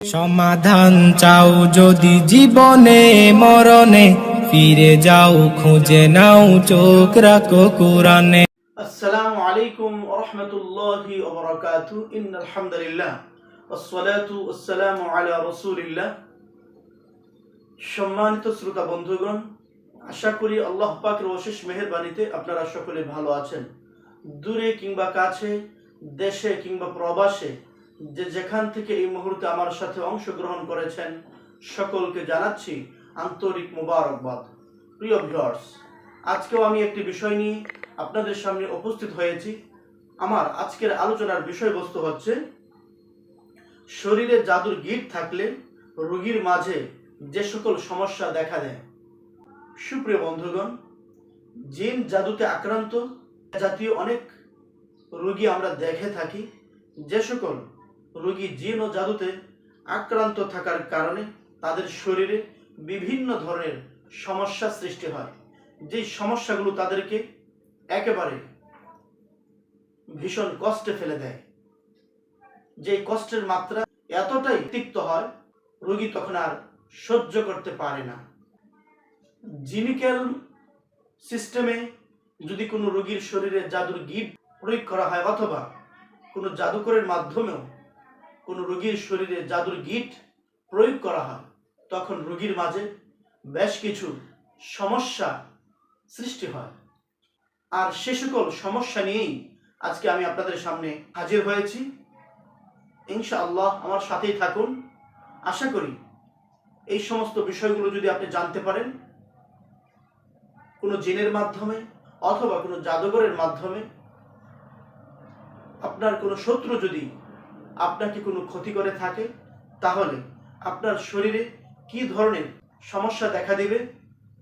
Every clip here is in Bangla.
সমাধান চাও যদি জীবনে মরণে ফিরে যাও খুঁজে নাও চোখ রাখো কোরআনে السلام عليكم ورحمة الله وبركاته إن الحمد لله والصلاة والسلام على رسول الله সম্মানিত শ্রোতা বন্ধুগণ আশা করি আল্লাহ পাকের অশেষ মেহেরবানিতে আপনারা সকলে ভালো আছেন দূরে কিংবা কাছে দেশে কিংবা প্রবাসে যে যেখান থেকে এই মুহূর্তে আমার সাথে অংশগ্রহণ করেছেন, সকলকে জানাচ্ছি আন্তরিক মোবারকবাদ। প্রিয় ভিউয়ার্স আজকেও আমি একটি বিষয় নিয়ে আপনাদের সামনে উপস্থিত হয়েছি। আমার আজকের আলোচনার বিষয়বস্তু হচ্ছে, শরীরে জাদুর গিট থাকলে রোগীর মাঝে যে সকল সমস্যা দেখা দেয়। সুপ্রিয় বন্ধুগণ, জিন জাদুতে আক্রান্ত জাতীয় অনেক রোগী আমরা দেখে থাকি, যে সকল রোগী জিন ও জাদুতে আক্রান্ত থাকার কারণে তাদের শরীরে বিভিন্ন ধরনের সমস্যা সৃষ্টি হয়। যেই সমস্যাগুলো তাদেরকে একেবারে ভীষণ কষ্টে ফেলে দেয়। যে কষ্টের মাত্রা এতটাই তিক্ত হয়, রোগী তখন আর সহ্য করতে পারে না। জিনিক্যাল সিস্টেমে যদি কোনো রোগীর শরীরে জাদুর গিট প্রয়োগ করা হয় অথবা কোনো জাদুকরের মাধ্যমেও কোনো রোগীর শরীরে জাদুর গিট প্রয়োগ করা হয়, তখন রোগীর মাঝে বেশ কিছু সমস্যা সৃষ্টি হয়। আর সে সকল সমস্যা নিয়েই আজকে আমি আপনাদের সামনে হাজির হয়েছি। ইনশাআল্লাহ আমার সাথেই থাকুন। আশা করি এই সমস্ত বিষয়গুলো যদি আপনি জানতে পারেন, কোনো জিনের মাধ্যমে অথবা কোনো জাদুঘরের মাধ্যমে, আপনার কোনো শত্রু যদি আপনাকে কোনো ক্ষতি করে থাকে? তাহলে আপনার শরীরে কি ধরনের সমস্যা দেখা দেবে?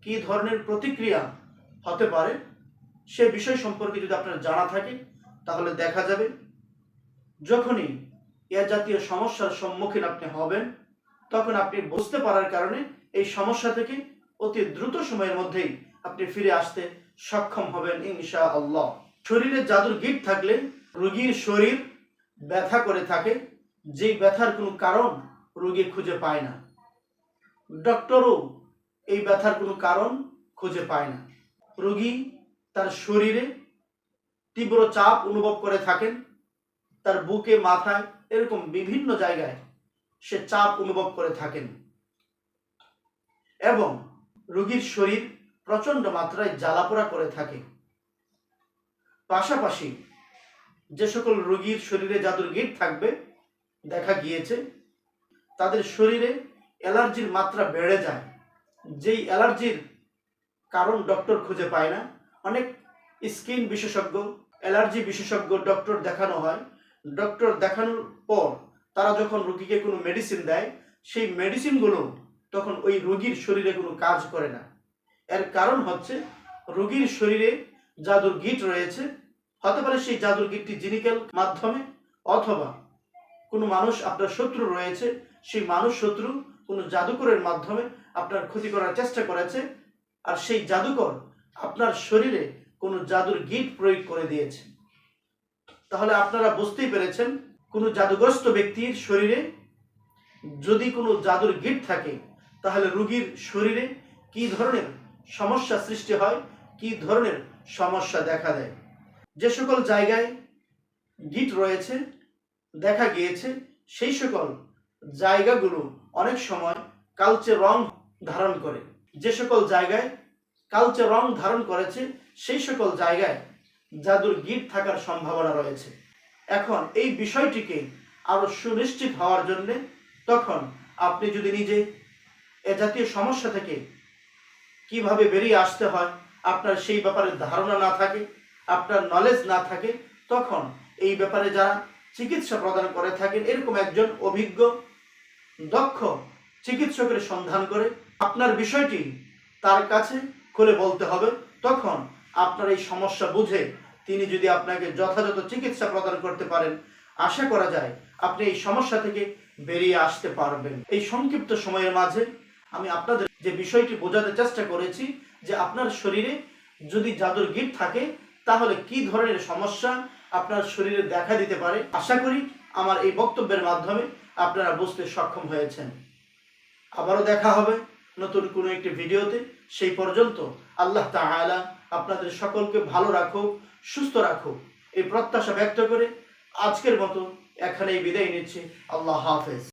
কি ধরনের প্রতিক্রিয়া হতে পারে? সে বিষয় সম্পর্কে যদি আপনার জানা থাকে, তাহলে দেখা যাবে। যখনই এ জাতীয় সমস্যার সম্মুখীন আপনি হবেন, তখন আপনি বুঝতে পারার কারণে এই সমস্যা থেকে অতি দ্রুত সময়ের মধ্যেই আপনি ফিরে আসতে সক্ষম হবেন ইনশা আল্লাহ শরীরে জাদুর গিট থাকলে রোগীর শরীর ব্যথা করে থাকে, যেই ব্যথার কোনো কারণ রোগী খুঁজে পায় না। ডক্টরও এই ব্যথার কোনো কারণ খুঁজে পায় না। রোগী তার শরীরে তীব্র চাপ অনুভব করে থাকেন, তার বুকে, মাথায় এরকম বিভিন্ন জায়গায় সে চাপ অনুভব করে থাকেন এবং রোগীর শরীর প্রচণ্ড মাত্রায় জ্বালাপোড়া করে থাকে। পাশাপাশি যে সকল রোগীর শরীরে জাদুর গিট থাকবে, দেখা গিয়েছে, তাদের শরীরে অ্যালার্জির মাত্রা বেড়ে যায়। যেই অ্যালার্জির কারণ ডক্টর খুঁজে পায় না। অনেক স্কিন বিশেষজ্ঞ, অ্যালার্জি বিশেষজ্ঞ ডক্টর দেখানো হয়। ডক্টর দেখানোর পর তারা যখন রোগীকে কোনো মেডিসিন দেয়, সেই মেডিসিনগুলো তখন ওই রোগীর শরীরে কোনো কাজ করে না। এর কারণ হচ্ছে, রোগীর শরীরে জাদুর গিট রয়েছে হতে পারে সেই জাদুর গিটটি জিনিক্যাল মাধ্যমে, অথবা কোনো মানুষ আপনার শত্রু রয়েছে, সেই মানুষ শত্রু কোনো জাদুকরের মাধ্যমে আপনার ক্ষতি করার চেষ্টা করেছে, আর সেই জাদুকর আপনার শরীরে কোনো জাদুর গিট প্রয়োগ করে দিয়েছে। তাহলে আপনারা বুঝতেই পেরেছেন, কোনো জাদুগ্রস্ত ব্যক্তির শরীরে যদি কোনো জাদুর গিট থাকে, তাহলে রোগীর শরীরে কি ধরনের সমস্যা সৃষ্টি হয়, কি ধরনের সমস্যা দেখা দেয়? যে সকল জায়গায় গিট রয়েছে, দেখা গিয়েছে, সেই সকল জায়গাগুলো অনেক সময় কালচে রং ধারণ করে। যে সকল জায়গায় কালচে রং ধারণ করেছে, সেই সকল জায়গায় জাদুর গিট থাকার সম্ভাবনা রয়েছে। এখন এই বিষয়টিকে আরও সুনিশ্চিত হওয়ার জন্য তখন আপনি যদি নিজে এ জাতীয় সমস্যা থেকে কীভাবে বেরিয়ে আসতে হয়, আপনার সেই ব্যাপারে ধারণা না থাকে আপনার নলেজ না থাকে, তখন এই ব্যাপারে যারা চিকিৎসা প্রদান করে থাকেন, এরকম একজন অভিজ্ঞ, দক্ষ চিকিৎসকের সন্ধান করে আপনার বিষয়টি তার কাছে খুলে বলতে হবে, তখন আপনার এই সমস্যা বুঝে তিনি যদি আপনাকে যথাযথ চিকিৎসা প্রদান করতে পারেন, আশা করা যায় আপনি এই সমস্যা থেকে বেরিয়ে আসতে পারবেন। এই সংক্ষিপ্ত সময়ের মাঝে আমি আপনাদের যে বিষয়টি বোঝাতে চেষ্টা করেছি, যে আপনার শরীরে যদি জাদুর গিট থাকে তাহলে কি ধরনের সমস্যা আপনার শরীরে দেখা দিতে পারে? আশা করি আমার এই বক্তব্যের মাধ্যমে আপনারা বুঝতে সক্ষম হয়েছেন। আবারও দেখা হবে নতুন কোনো একটি ভিডিওতে। সেই পর্যন্ত আল্লাহ তাআলা আপনাদের সকলকে ভালো রাখুক, সুস্থ রাখুক। এই প্রত্যাশা ব্যক্ত করে আজকের মতো এখানেই বিদায় নিচ্ছি। আল্লাহ হাফেজ।